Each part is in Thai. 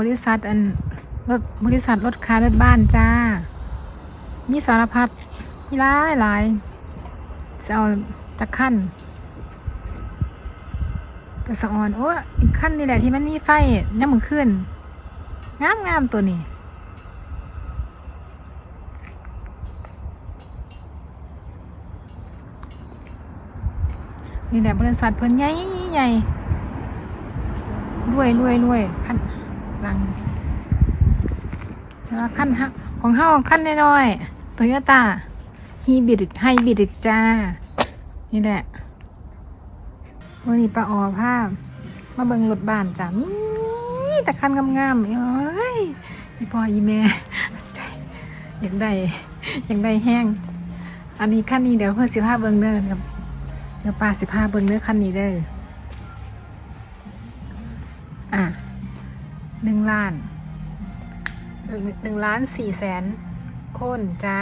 บริษัทอันรถบริษัทรถค้ารถบ้านจ้า มีสารพัดมีหลายหลายจะเอาจักขั้นแต่สออนโอ้อีกขั้นนี่แหละที่มันมีไฟน้ำมือขึ้นงามงามตัวนี้นี่แหละบริษัทเพิ่นใหญ่ใหญ่รวยรวยรวยขั้น หลังแล้วขั้นฮะของเฮาขั้นน้อยๆโตโยต้าฮีบิดไฮบิดจ้า นี่แหละวันนี้ป้าออภาพ มาเบิงรถบ้านจ้ามีแต่คันงามๆเอ้ยอีพ่ออีแม่ใจอยากได้อยากได้แห้ง อันนี้ขั้นนี้เดี๋ยวเพื่อสิพาเบิงเด้อครับเดี๋ยวป้าสิพาเบิงเนื้อคันนี้เด้ออะ หนึ่งล้านหนึ่งล้านสี่แสนคนจ้า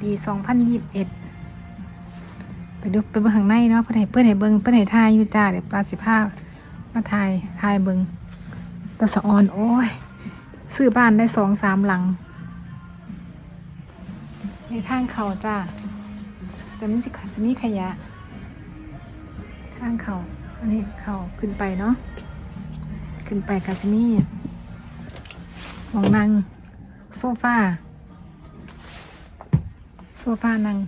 ปีสองพันยี่สิบเอ็ดไปดูไปเบิ่งข้างในเนาะเพื่อนให้เพื่อนให้เบิ่งเพื่อนให้ทายอยู่จ้าเดี๋ยวป้าสิพามาทายทายเบิ่งตะสะออนโอ้ยซื้อบ้านได้สองสามหลังในทางเขาจ้าแต่มันสิสิมีขยะ ทางเขาอันนี้เขาขึ้นไปเนาะ ขึ้นไปกาซิมีหมองนั่งโซฟาโซฟานั่ง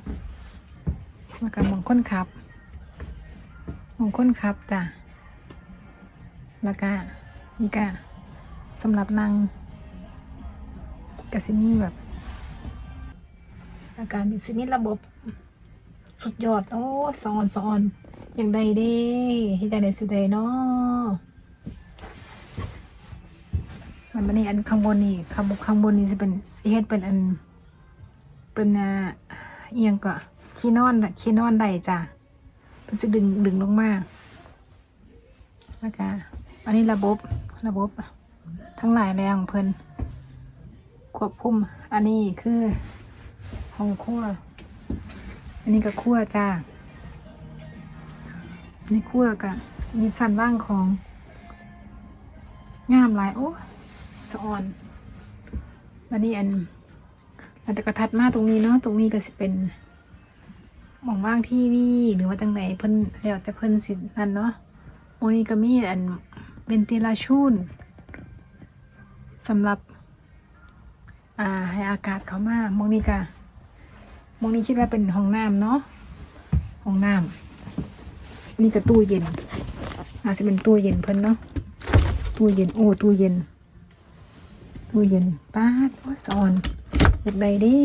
แล้วก็มองค้นขับมองค้นขับจ้ะแล้วก็นี่ก็สำหรับนั่งกาซิมีแบบ อาการมีซิมีระบบสุดยอด โอ้สอนสอนอย่างใดเด้ที่ใดได้สิใดเนาะ มันมันนี่อันข้างบนนี่ข้างบนข้างบนนี่จะเป็นเฮ็ดเป็นอัน เป็นอ่าเอียงก็ขี้นอนน่ะขี้นอนได้จ้ะเป็นสิดึงดึงลงมาแล้วก็อันนี้ระบบระบบ ทั้งหลายแรงของเพิ่นควบคุม อันนี้คือห้องครัวอันนี้ก็คั่วจ้านี่คั่วกะมีสันว่างของ งามหลายโอ้ สะอ่อนวันนี้อันอันแต่กระทัดมาตรงนี้เนาะตรงนี้ก็สิเป็นหมองว่างที่วีหรือว่าจังไหนเพิ่นแล้วแต่เพิ่นสินั่นเนาะตรงนี้ก็มีอันเป็นติลาชูนสำหรับ อ่าให้อากาศเขามามองนี้ก็มองนี้คิดว่าเป็นห้องน้ำเนาะห้องน้ำนี่ก็ตู้เย็นอาจจะเป็นตู้เย็นเพิ่นเนาะตู้เย็นโอ้ตู้เย็น ตู้เย็นป้าดโอ้สอนอยากได้เดิ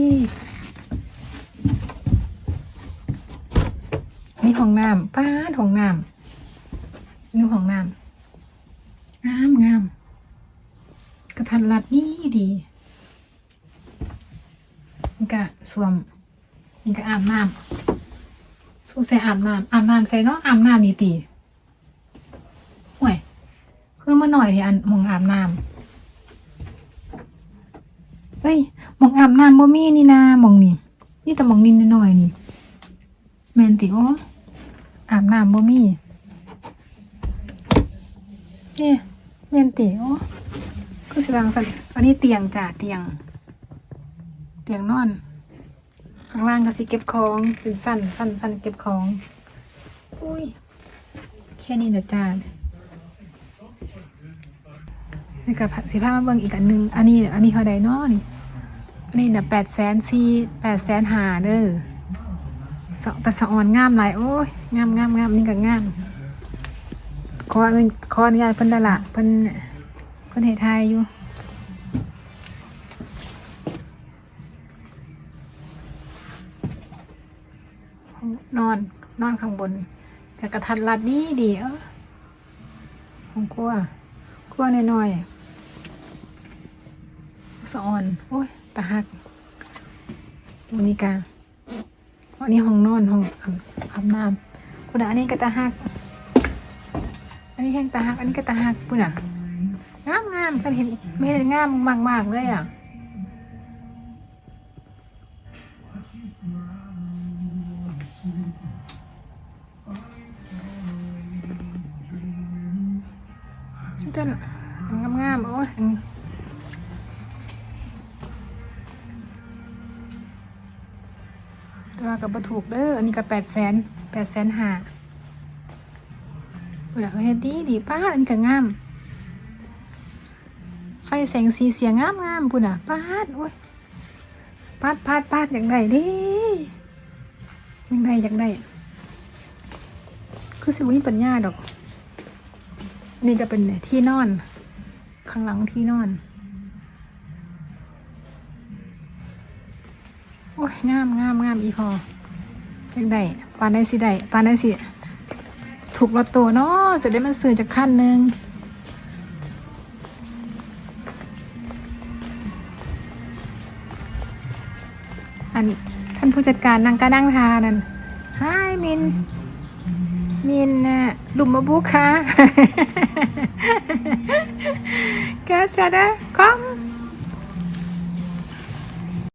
นี่ห้องน้ำป้าดห้องน้ำนี่ห้องน้ำงามงามกระทันรัดดีดีนี่ก็สวมนี่ก็อาบน้ำสู้ใส่อาบน้ำอาบน้ำใส่เนาะอาบน้ำนี่ตีห่วยเพิ่มมาหน่อยดิอันมองอาบน้ำ เฮ้ยมองอาบน้ำบ่มีนี่นามองนี่นี่แต่มองนินหน่อยนี่แมนติโออาบน้ำบ่มีเนี่ยแมนติโอก็สิบางสันอันนี้เตียงจ้ะเตียง เตียงนอนข้างล่างก็สิเก็บของเป็นสั้นสั้นสั้นเก็บของอุ้ยแค่นี้นะจ้านี่กับสิพามาเบิ่งอีกอันหนึง อันนี้ อันนี้เท่าใดเนาะนี่ นนี้เนี่ยแปดแสนสี่แปดแสนหาเด้อะแต่สะออนงามหลายโอ้ยงามงามงามนี่ก็งามขออนุขออนุญาตเพิ่นได้ละเพิ่นเพิ่นเฮ็ดทายอยู่นอนนอนข้างบน แต่กระทัดรัดดีดีเออของกลัวกลัวน้อยๆสะออน โอ้ย ตาหักวันนี้กาวันนี้ห้องนอนห้องอาบน้ำคุณอันนี้ก็ตาหัก อันนี้แห้งตาหัก อันนี้ก็ตาหักปุ่นอะงามงามกันเห็นไม่เห็นงามมากมากเลยอะแต่อันงามๆโอ้ย วากับบถูกเด้ออันนี้ก็แปดแสนแปดแสนห้าเหลือเฮ็ดดีดีป้าอันนี้ก็งาม ไฟแสงสีเสียงงามงามปุ่นอะป้าดโอ้ยป้าดป้าดป้าดอย่างไรดิอย่างไรอย่างไรคือสิบุญปัญญาดอก นี่ก็เป็นที่นอน ข้างหลังที่นอน อ้ยงามงามงามอีพออย่างไรปานได้สิได้ปานได้สิถูกลอตโต้เนาะจะได้มาซื้อจากขั้นหนึ่งอันท่านผู้จัดการนางก็นั่งทานั่นฮายมิน มินน่ะลุมมาบุกค่ะ แกจะได้คอม